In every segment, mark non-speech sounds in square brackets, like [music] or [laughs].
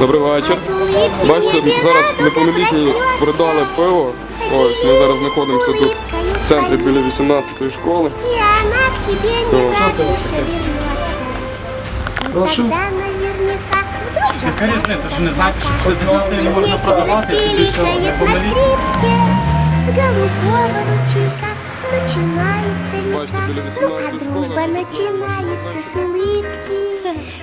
Добрий вечір. Бачите, зараз неповнолітні продали пиво. Ось ми зараз знаходимося тут в центрі біля 18-ї школи. Прошу. Яка різниця, що не знаєте, що після десяти не можна продавати, тим більше неповнолітні. начинается біля Ну а дружба начинается с улыбки.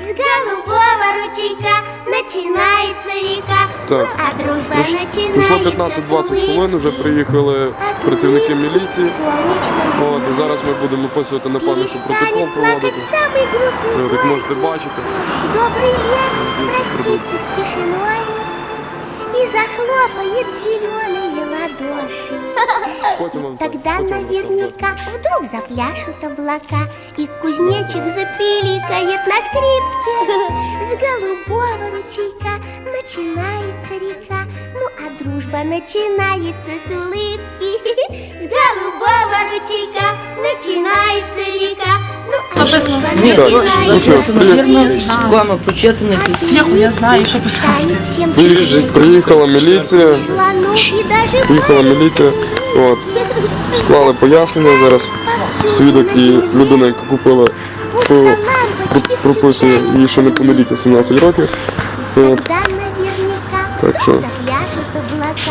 С голубого ручейка начинается река. Так. Ну а дружба Пройшло начинается с 15-20 хвилин, вже приїхали працівники міліції. Солнечного От, і зараз ми будемо описувати на пам'ять протокол Перестанет плакать проводити. самый грустный От, Як можете дождик. бачити, Добрый лес Здесь простится с тишиной И захлопает в зеленые ладоши. [laughs] Тогда наверняка вдруг запляшут облака И кузнечик запиликает на скрипке. С голубого ручейка начинается река Ну а дружба начинается с улыбки. [laughs] С голубого ручейка начинается река прочитаний тут. Я, знаю, що. Приїжджать, приїхала міліція, приїхала міліція, от, склали пояснення зараз. Свідок і людина, яка купила прописує їй, що неповнолітня 17 років. От. Так що,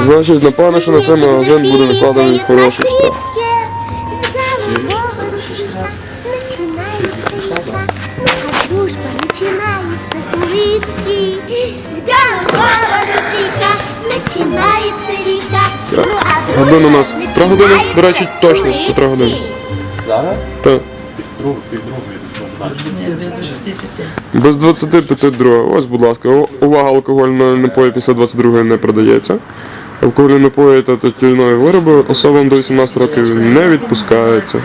значить, напевно, що на цей магазин буде накладений хороший штраф. Година у нас. Про годину, до речі, точно, улыбки. котра година. Так, без 25 Ось, будь ласка, увага, алкогольної напої після 22 не продається. Алкогольні напої та тютюнові вироби особам до 18 років не відпускаються.